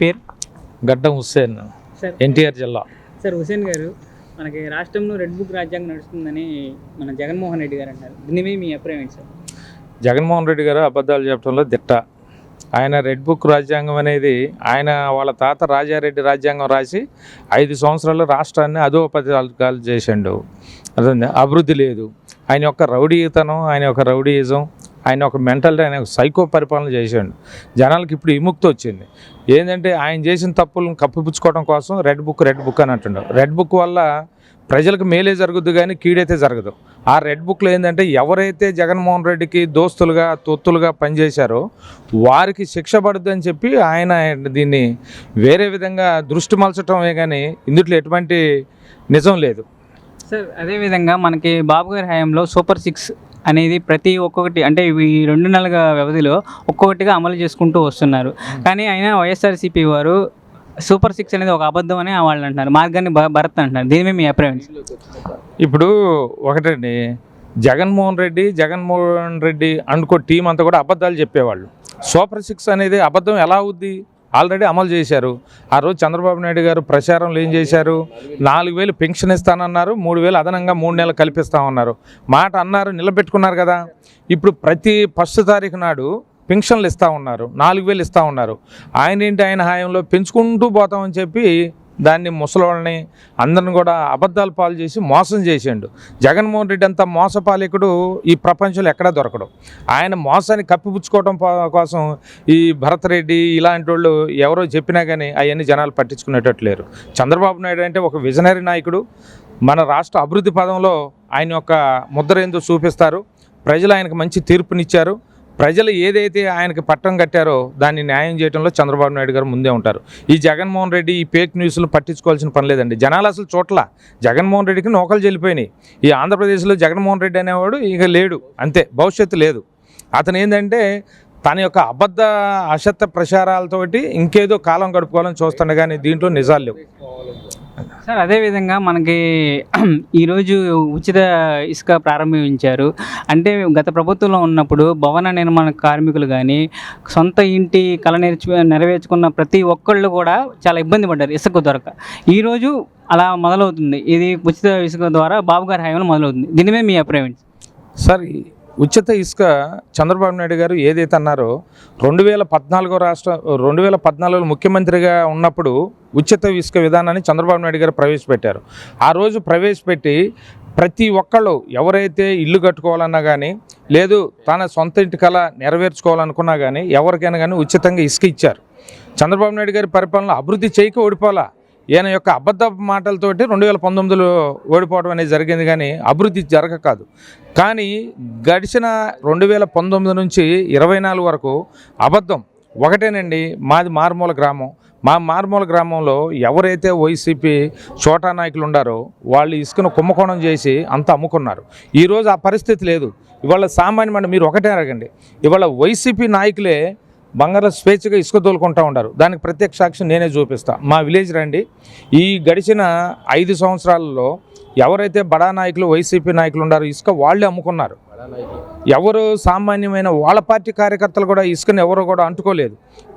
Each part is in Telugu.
పేరు? గడ్డం హుస్సేన్ సార్ ఎన్టీఆర్ జిల్లా. సార్ హుసేన్ గారు మనకి రాష్ట్రంలో రెడ్ బుక్ రాజ్యాంగం నడుస్తుందని మన జగన్మోహన్ రెడ్డి గారు అంటారు దీని మీద మీ అభిప్రాయం ఏంటి సార్? జగన్మోహన్ రెడ్డి గారు అబద్ధాలు చెప్పడంలో దిట్ట. ఆయన రెడ్ బుక్ రాజ్యాంగం అనేది ఆయన వాళ్ళ తాత రాజారెడ్డి రాజ్యాంగం రాసి ఐదు సంవత్సరాలు రాష్ట్రాన్ని అధోపతికాలు చేసిండు. అర్థమైందా? అభివృద్ధి లేదు. ఆయన యొక్క రౌడీతనం ఆయన యొక్క రౌడీయిజం ఆయన ఒక మెంటల్ ఆయన సైకో పరిపాలన చేశాడు. జనాలకి ఇప్పుడు విముక్తి వచ్చింది. ఏంటంటే ఆయన చేసిన తప్పులను కప్పిపుచ్చుకోవడం కోసం రెడ్ బుక్ రెడ్ బుక్ అని అంటున్నాడు. రెడ్ బుక్ వల్ల ప్రజలకు మేలే జరుగుద్దు కానీ కీడైతే జరగదు. ఆ రెడ్ బుక్లో ఏంటంటే ఎవరైతే జగన్మోహన్ రెడ్డికి దోస్తులుగా తొత్తులుగా పనిచేశారో వారికి శిక్ష పడుద్ది అని చెప్పి ఆయన దీన్ని వేరే విధంగా దృష్టి మలచటమే కానీ ఇందుట్లో ఎటువంటి నిజం లేదు. సార్ అదేవిధంగా మనకి బాబు గారి హయాంలో సూపర్ సిక్స్ అనేది ప్రతి ఒక్కొక్కటి అంటే ఈ రెండు నెలల వ్యవధిలో ఒక్కొక్కటిగా అమలు చేసుకుంటూ వస్తున్నారు. కానీ అయినా వైఎస్ఆర్సీపీ వారు సూపర్ సిక్స్ అనేది ఒక అబద్ధం అని వాళ్ళు అంటున్నారు. మార్గాన్ని భరత్ అంటున్నారు. దీని మీ అభిప్రాయం? ఇప్పుడు ఒకటండి జగన్మోహన్ రెడ్డి జగన్మోహన్ రెడ్డి అనుకో టీం అంతా కూడా అబద్ధాలు చెప్పేవాళ్ళు. సూపర్ సిక్స్ అనేది అబద్ధం ఎలా అవుద్ది? ఆల్రెడీ అమలు చేశారు. ఆ రోజు చంద్రబాబు నాయుడు గారు ప్రచారంలో ఏం చేశారు? నాలుగు వేలు పెన్షన్ ఇస్తానన్నారు మూడు వేలు అదనంగా మూడు నెలలు కల్పిస్తామన్నారు. మాట అన్నారు నిలబెట్టుకున్నారు కదా. ఇప్పుడు ప్రతి ఫస్ట్ తారీఖు నాడు పెన్షన్లు ఇస్తూ ఉన్నారు నాలుగు వేలు ఇస్తూ ఉన్నారు ఆయన ఏంటి ఆయన హాయంలో పెంచుకుంటూ పోతామని చెప్పి దాన్ని ముసలోళ్ళని అందరిని కూడా అబద్ధాలు పాలు చేసి మోసం చేసిండు. జగన్మోహన్ రెడ్డి అంత మోసపాలికుడు ఈ ప్రపంచంలో ఎక్కడా దొరకడు. ఆయన మోసాన్ని కప్పిపుచ్చుకోవడం కోసం ఈ భరత్ రెడ్డి ఇలాంటి వాళ్ళు ఎవరో చెప్పినా కానీ అవన్నీ జనాలు పట్టించుకునేటట్టు లేరు. చంద్రబాబు నాయుడు అంటే ఒక విజనరీ నాయకుడు. మన రాష్ట్ర అభివృద్ధి పదంలో ఆయన యొక్క ముద్ర ఏందో చూపిస్తారు? ప్రజలు ఆయనకు మంచి తీర్పునిచ్చారు. ప్రజలు ఏదైతే ఆయనకి పట్టం కట్టారో దాన్ని న్యాయం చేయడంలో చంద్రబాబు నాయుడు గారు ముందే ఉంటారు. ఈ జగన్మోహన్ రెడ్డి ఈ ఫేక్ న్యూస్లు పట్టించుకోవాల్సిన పని లేదండి. జనాలు అసలు చోట్ల జగన్మోహన్ రెడ్డికి నౌకలు చెల్లిపోయినాయి. ఈ ఆంధ్రప్రదేశ్లో జగన్మోహన్ రెడ్డి అనేవాడు ఇక లేడు. అంతే భవిష్యత్తు లేదు. అతను ఏంటంటే తన యొక్క అబద్ధ అసత్య ప్రచారాలతోటి ఇంకేదో కాలం గడుపుకోవాలని చూస్తుండే కానీ దీంట్లో నిజాలు లేవు. సార్ అదేవిధంగా మనకి ఈరోజు ఉచిత ఇసుక ప్రారంభించారు. అంటే గత ప్రభుత్వంలో ఉన్నప్పుడు భవన నిర్మాణ కార్మికులు కానీ సొంత ఇంటి కళ నేర్చు నెరవేర్చుకున్న ప్రతి ఒక్కళ్ళు కూడా చాలా ఇబ్బంది పడ్డారు ఇసుక దొరక. ఈరోజు అలా మొదలవుతుంది. ఇది ఉచిత ఇసుక ద్వారా బాబు గారి హయాంలో మొదలవుతుంది. దీని మీద మీ అభిప్రాయం సార్ ఉచిత ఇసుక చంద్రబాబు నాయుడు గారు ఏదైతే అన్నారో రెండు వేల పద్నాలుగో రాష్ట్ర రెండు వేల పద్నాలుగులో ముఖ్యమంత్రిగా ఉన్నప్పుడు ఉచిత ఇసుక విధానాన్ని చంద్రబాబు నాయుడు గారు ప్రవేశపెట్టారు. ఆ రోజు ప్రవేశపెట్టి ప్రతి ఒక్కళ్ళు ఎవరైతే ఇల్లు కట్టుకోవాలన్నా కానీ లేదు తన సొంత ఇంటి కళ నెరవేర్చుకోవాలనుకున్నా కానీ ఎవరికైనా కానీ ఉచితంగా ఇసుక ఇచ్చారు. చంద్రబాబు నాయుడు గారి పరిపాలన అభివృద్ధి చేయక ఓడిపోలా ఈయన యొక్క అబద్ధ మాటలతోటి రెండు వేల పంతొమ్మిదిలో ఓడిపోవడం అనేది జరిగింది కానీ అభివృద్ధి జరగ కాదు. కానీ గడిచిన రెండు వేల పంతొమ్మిది నుంచి ఇరవై నాలుగు వరకు అబద్ధం ఒకటేనండి. మాది మారుమూల గ్రామం. మా మారుమూల గ్రామంలో ఎవరైతే వైసీపీ చోటా నాయకులు ఉండారో వాళ్ళు ఇసుకను కుంభకోణం చేసి అంతా అమ్ముకున్నారు. ఈరోజు ఆ పరిస్థితి లేదు. ఇవాళ సామాన్యమైన మీరు ఒకటే అడగండి. ఇవాళ వైసీపీ నాయకులే బంగారం స్వేచ్ఛగా ఇసుక తోలుకుంటూ ఉంటారు దానికి ప్రత్యక్ష సాక్ష్యం నేనే చూపిస్తా. మా విలేజ్ రండి. ఈ గడిచిన ఐదు సంవత్సరాలలో ఎవరైతే బడా నాయకులు వైసీపీ నాయకులు ఉన్నారో ఇసుక వాళ్ళే అమ్ముకున్నారు. ఎవరు సామాన్యమైన వాళ్ళ పార్టీ కార్యకర్తలు కూడా ఇసుకని ఎవరు కూడా అంటుకోలేదు.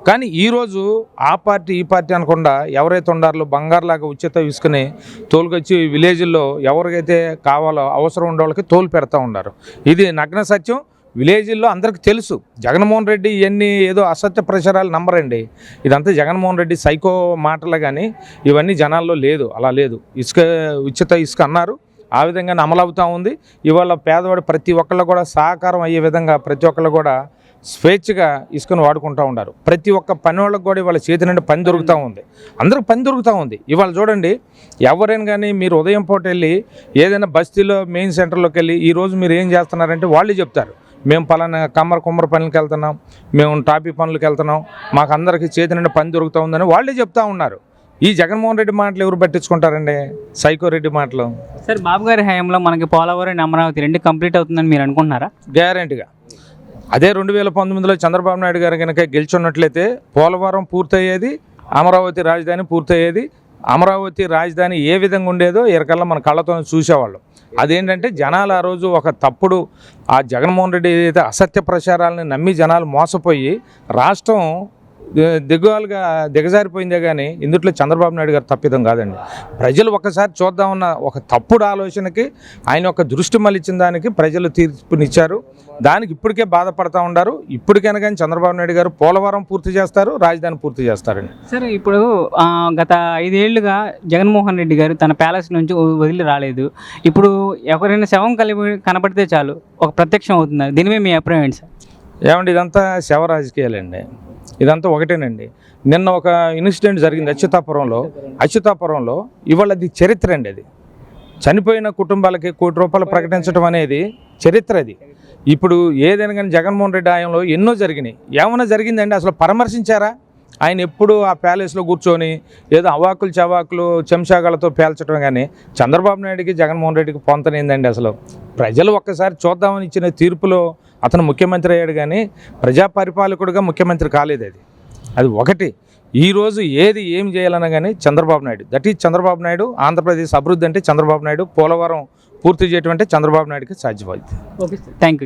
కానీ ఈరోజు ఆ పార్టీ ఈ పార్టీ అనకుండా ఎవరైతే ఉండారో బంగారులాగా ఉచిత ఇసుకని తోలుకొచ్చి విలేజ్ల్లో ఎవరికైతే కావాలో అవసరం ఉండే వాళ్ళకి తోలు పెడతా ఉన్నారు ఇది నగ్న సత్యం. విలేజ్ల్లో అందరికీ తెలుసు. జగన్మోహన్ రెడ్డి ఇవన్నీ ఏదో అసత్య ప్రచారాలు నమ్మరండి. ఇదంతా జగన్మోహన్ రెడ్డి సైకో మాటలు కానీ ఇవన్నీ జనాల్లో లేదు. అలా లేదు. ఇసుక ఉచిత ఇసుక అన్నారు. ఆ విధంగానే అమలు అవుతూ ఉంది. ఇవాళ పేదవాడు ప్రతి ఒక్కళ్ళు కూడా సహకారం అయ్యే విధంగా ప్రతి ఒక్కళ్ళు కూడా స్వేచ్ఛగా ఇసుకను వాడుకుంటూ ఉన్నారు. ప్రతి ఒక్క పని వాళ్ళకి కూడా ఇవాళ చేతి నుండి పని దొరుకుతూ ఉంది. అందరికి పని దొరుకుతూ ఉంది. ఇవాళ చూడండి ఎవరైనా కానీ మీరు ఉదయం పూట వెళ్ళి ఏదైనా బస్తీలో మెయిన్ సెంటర్లోకి వెళ్ళి ఈ రోజు మీరు ఏం చేస్తున్నారంటే వాళ్ళే చెప్తారు. మేము పలానా కమ్మర కుమ్మర పనులకు వెళ్తున్నాం మేము టాపీ పనులకు వెళ్తున్నాం మాకు అందరికీ చేతి నుండి పని దొరుకుతూ ఉందని వాళ్ళే చెప్తా ఉన్నారు. ఈ జగన్మోహన్ రెడ్డి మాటలు ఎవరు పట్టించుకుంటారండి? సైకో రెడ్డి మాటలు. సార్ బాబు గారి హయాంలో మనకి పోలవరం అమరావతి రెండు కంప్లీట్ అవుతుందని మీరు అనుకుంటున్నారా? గ్యారంటీగా. అదే రెండు వేల పంతొమ్మిదిలో చంద్రబాబు నాయుడు గారు కనుక గెలుచున్నట్లయితే పోలవరం పూర్తయ్యేది అమరావతి రాజధాని పూర్తయ్యేది అమరావతి రాజధాని ఏ విధంగా ఉండేదో ఎరకల్లా మన కళ్ళతో చూసేవాళ్ళం. అదేంటంటే జనాలు ఆ రోజు ఒక తప్పుడు ఆ జగన్మోహన్ రెడ్డి ఏదైతే అసత్య ప్రచారాలని నమ్మి జనాలు మోసపోయి రాష్ట్రం ది- దిగ్గులుగా దిగజారిపోయిందే కానీ ఇందుట్లో చంద్రబాబు నాయుడు గారు తప్పిదం కాదండి. ప్రజలు ఒక్కసారి చూద్దామన్న ఒక తప్పుడు ఆలోచనకి ఆయన ఒక దృష్టి మళ్ళించిన దానికి ప్రజలు తీర్పునిచ్చారు. దానికి ఇప్పటికే బాధపడతా ఉన్నారు ఇప్పటికైనా కానీ చంద్రబాబు నాయుడు గారు పోలవరం పూర్తి చేస్తారు రాజధాని పూర్తి చేస్తారండి. సరే ఇప్పుడు గత ఐదేళ్ళుగా జగన్మోహన్ రెడ్డి గారు తన ప్యాలెస్ నుంచి వదిలి రాలేదు. ఇప్పుడు ఎవరైనా శవం కలిపి కనపడితే చాలు ఒక ప్రత్యక్షం అవుతున్నారు దీని మీద మీ అభిప్రాయం ఏంటి సార్? ఏమండి ఇదంతా శవ రాజకీయాలండి. ఇదంతా ఒకటేనండి. నిన్న ఒక ఇన్సిడెంట్ జరిగింది అచ్యుతాపురంలో. అచ్యుతాపురంలో ఇవాళ అది చరిత్ర అండి అది. చనిపోయిన కుటుంబాలకి కోటి రూపాయలు ప్రకటించడం అనేది చరిత్ర అది. ఇప్పుడు ఏదైనా కానీ జగన్మోహన్ రెడ్డి ఆయంలో ఎన్నో జరిగినాయి. ఏమైనా జరిగిందండి? అసలు పరామర్శించారా? ఆయన ఎప్పుడు ఆ ప్యాలెస్లో కూర్చొని ఏదో అవాకులు చవాకులు చెంచాగాలతో పేల్చడం కానీ చంద్రబాబు నాయుడికి జగన్మోహన్ రెడ్డికి పొంతనేందండి అసలు. ప్రజలు ఒక్కసారి చూద్దామని ఇచ్చిన తీర్పులో అతను ముఖ్యమంత్రి అయ్యాడు కానీ ప్రజా పరిపాలకుడుగా ముఖ్యమంత్రి కాలేదు అది. అది ఒకటి. ఈరోజు ఏది ఏం చేయాలన్నా కానీ చంద్రబాబు నాయుడు. దట్ ఈజ్ చంద్రబాబు నాయుడు ఆంధ్రప్రదేశ్ అభివృద్ధి అంటే చంద్రబాబు నాయుడు. పోలవరం పూర్తి చేయటం అంటే చంద్రబాబు నాయుడుకి సాధ్యమవుతుంది ఓకే థ్యాంక్ యూ